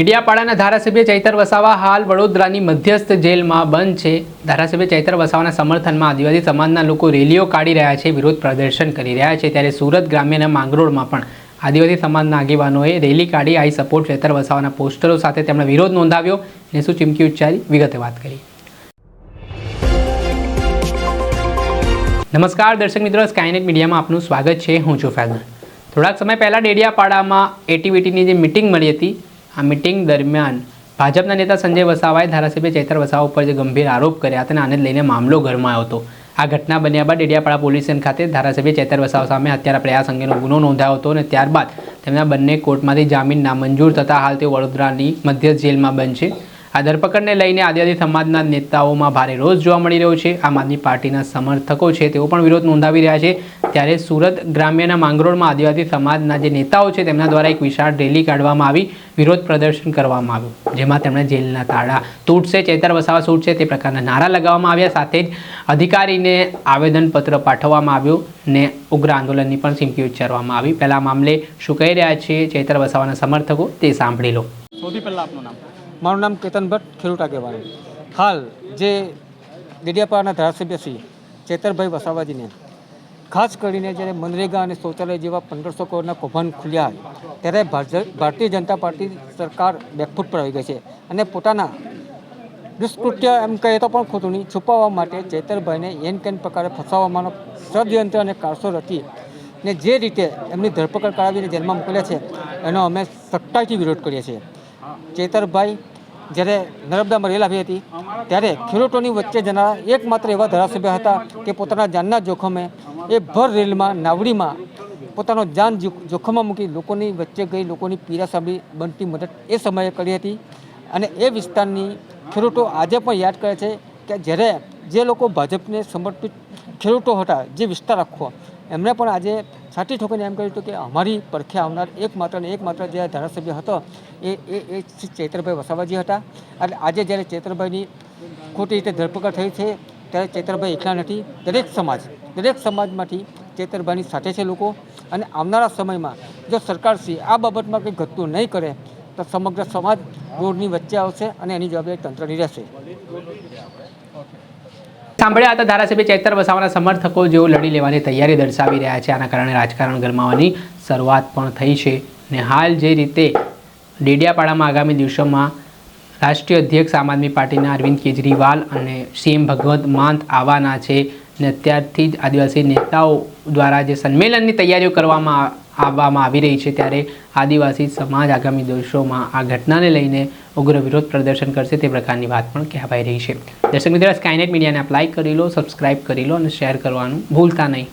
મીડિયાપાડાના ધારાસભ્ય ચૈતર વસાવા હાલ વડોદરાની મધ્યસ્થ જેલમાં બંધ છે. ધારાસભ્ય ચૈતર વસાવાના સમર્થનમાં આદિવાસી સમાજના લોકો રેલીઓ કાઢી રહ્યા છે, વિરોધ પ્રદર્શન કરી રહ્યા છે. ત્યારે સુરત ગ્રામ્યના માંગરોળમાં પણ આદિવાસી સમાજના આગેવાનોએ રેલી કાઢી આઈ સપોર્ટ ચૈતર વસાવાના પોસ્ટરો સાથે તેમણે વિરોધ નોંધાવ્યો. અને શું ચીમકી ઉચ્ચારી? વિગતે વાત કરી. નમસ્કાર દર્શક મિત્રો સ્કાયનેટ મીડિયામાં આપનું સ્વાગત છે. હું છું ફેઝન થોડાક સમય પહેલાં ડેડિયાપાડામાં એટીવીટીની જે મિટિંગ મળી હતી આ મિટિંગ દરમિયાન ભાજપના નેતા સંજય વસાવાએ ધારાસભ્ય ચૈતર વસાવા ઉપર જે ગંભીર આરોપ કર્યા હતા અને આને લઈને મામલો ગરમાયો હતો. આ ઘટના બન્યા બાદ ડેડિયાપાડા પોલીસ સ્ટેશન ખાતે ધારાસભ્ય ચૈતર વસાવા સામે હત્યારા પ્રયાસ અંગેનો ગુનો નોંધાયો હતો અને ત્યારબાદ તેમના બંને કોર્ટમાંથી જામીન નામંજૂર થતાં હાલ તેઓ વડોદરાની મધ્ય જેલમાં છે. આ ધરપકડને લઈને આદિવાસી સમાજના નેતાઓમાં ભારે રોષ જોવા મળી રહ્યો છે. આમ આદમી પાર્ટીના સમર્થકો છે તેઓ પણ વિરોધ નોંધાવી રહ્યા છે. ત્યારે સુરત ગ્રામ્યના માંગરોળમાં આદિવાસી સમાજના જે નેતાઓ છે તેમના દ્વારા એક વિશાળ રેલી કાઢવામાં આવી. વિરોધ પ્રદર્શન કરવામાં આવ્યું, જેમાં તેમણે જેલના તાળા તૂટશે, ચેતર વસાવા છૂટશે, તે પ્રકારના નારા લગાવવામાં આવ્યા. સાથે જ અધિકારીને આવેદનપત્ર પાઠવવામાં આવ્યું ને ઉગ્ર આંદોલનની પણ ચીમકી ઉચ્ચારવામાં આવી. પહેલા મામલે શું કહી રહ્યા છે ચેતર વસાવાના સમર્થકો તે સાંભળી લો. સૌથી પહેલાં આપનું નામ? મારું નામ કેતન ભટ્ટ, ખેડૂત આગેવાન. હાલ જે ડેડિયાપાડાના ધારાસભ્ય શ્રી ચેતરભાઈ વસાવાજીને, ખાસ કરીને જ્યારે મનરેગા અને શૌચાલય જેવા પંદરસો કરોડના કૌભાંડ ખુલ્યા ત્યારે ભારતીય જનતા પાર્ટી સરકાર બેકફૂટ પર આવી ગઈ છે અને પોતાના દુષ્કૃત્ય એમ કહીએ તો પણ ખોટું નહીં, છુપાવવા માટે ચેતરભાઈને એન કેન પ્રકારે ફસાવવાનો ષડયંત્ર અને કારસો રચી ને જે રીતે એમની ધરપકડ કરાવીને જેલમાં મોકલ્યા છે, એનો અમે સખ્તાઈથી વિરોધ કરીએ છીએ. ચેતરભાઈ જ્યારે નર્મદામાં રેલ આવી હતી, ત્યારે ખેડૂતોની વચ્ચે જનારા એકમાત્ર એવા ધારાસભ્ય હતા કે પોતાના જાનના જોખમે એ ભર રેલમાં, નાવડીમાં પોતાનો જાન જોખમમાં મૂકી લોકોની વચ્ચે ગઈ, લોકોની પીડા સાંભળી બનતી મદદ એ સમયે કરી હતી. અને એ વિસ્તારની ખેડૂતો આજે પણ યાદ કરે છે કે જ્યારે જે લોકો ભાજપને સમર્પિત ખેડૂતો હતા, જે વિસ્તાર આખો એમણે પણ આજે સાચી ઠોકીને એમ કહ્યું હતું કે અમારી પડખે આવનાર એકમાત્ર ને એકમાત્ર જે ધારાસભ્ય હતો, એ એ એ ચૈત્રભાઈ વસાવાજી હતા. અને આજે જ્યારે ચૈત્રભાઈની ખોટી રીતે ધરપકડ થઈ છે, ત્યારે ચૈત્રભાઈ એકલા નથી, દરેક સમાજ, દરેક સમાજમાંથી ચૈત્રભાઈની સાથે છે લોકો. અને આવનારા સમયમાં જો સરકારશ્રી આ બાબતમાં કંઈ ઘટતું નહીં કરે, તો સમગ્ર સમાજ રોડની વચ્ચે આવશે અને એની જવાબદારી તંત્રની રહેશે. સાંભળ્યા હતા ધારાસભ્ય ચૈતર વસાવાના સમર્થકો જેઓ લડી લેવાની તૈયારી દર્શાવી રહ્યા છે, આના કારણે રાજકારણ ગરમાવાની શરૂઆત પણ થઈ છે. ને હાલ જે રીતે ડેડિયાપાડામાં આગામી દિવસોમાં રાષ્ટ્રીય અધ્યક્ષ આમ આદમી પાર્ટીના અરવિંદ કેજરીવાલ અને સીએમ ભગવત માંત આવવાના છે ને અત્યારથી જ આદિવાસી નેતાઓ દ્વારા જે સંમેલનની તૈયારીઓ કરવામાં આવવામાં આવી રહી છે ત્યારે આદિવાસી સમાજ આગામી દિવસોમાં આ ઘટનાને લઈને ઉગ્ર વિરોધ પ્રદર્શન કરશે તે પ્રકારની વાત પણ કહેવાઈ રહી છે. દર્શક મિત્રો સ્કાયનેટ મીડિયાને આપ કરી લો સબસ્ક્રાઇબ કરી લો અને શેર કરવાનું ભૂલતા નહીં.